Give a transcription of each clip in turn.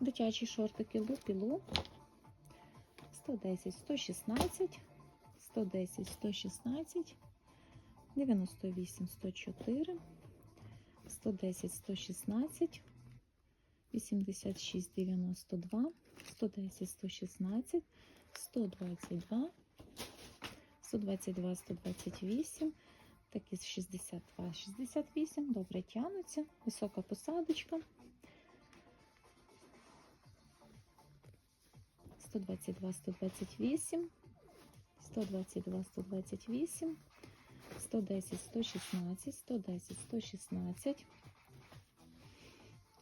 Дитячі шортики Лупілу. 110, 116, 110, 116, 98, 104, 110, 116, 86, 92, 110, 116, 122, 122, 128, такі 62, 68, добре тянуться, висока посадочка. 122, 128, 122, 128, 110, 116, 110, 116,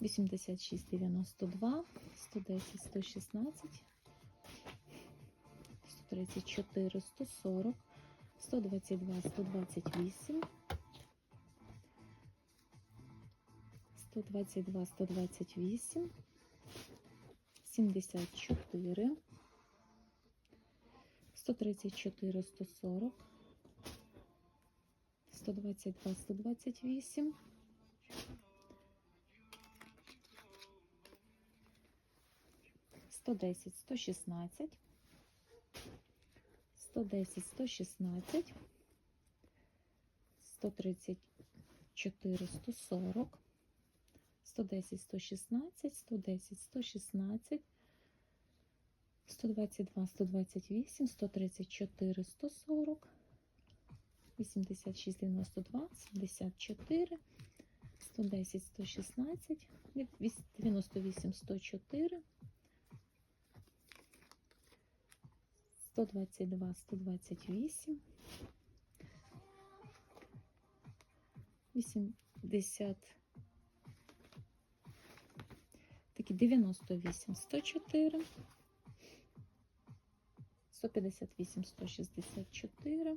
86, 92, 110, 116, 134, 140, 122, 128, 122, 128, 74, 134, 140, 122, 128, 110, 116, 110, 116, 134, 140, 110, 116, 110, 116, 122, 128, 134, 140, 86, 92, 74, 110, 116, 98, 104, 122, 128, 80, такі 98, 104, 158, 164,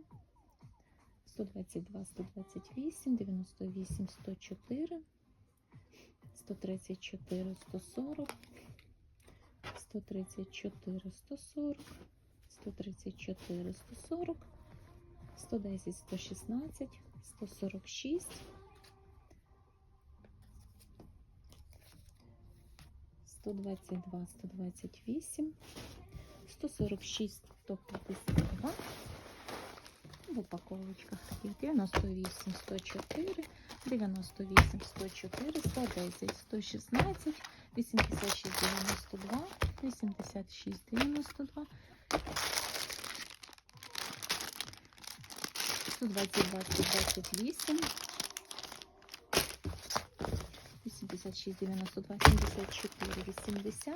122, 128, 98, 104, 134, 140, 134, 140, 134, 140, 110, 116, 146, 122, 128, 146, 152. В упаковочках таких 98, 104, 98, 104, 110, 116, 86, 92, 86, 92, 122, 128, 86, 92, 74, 80,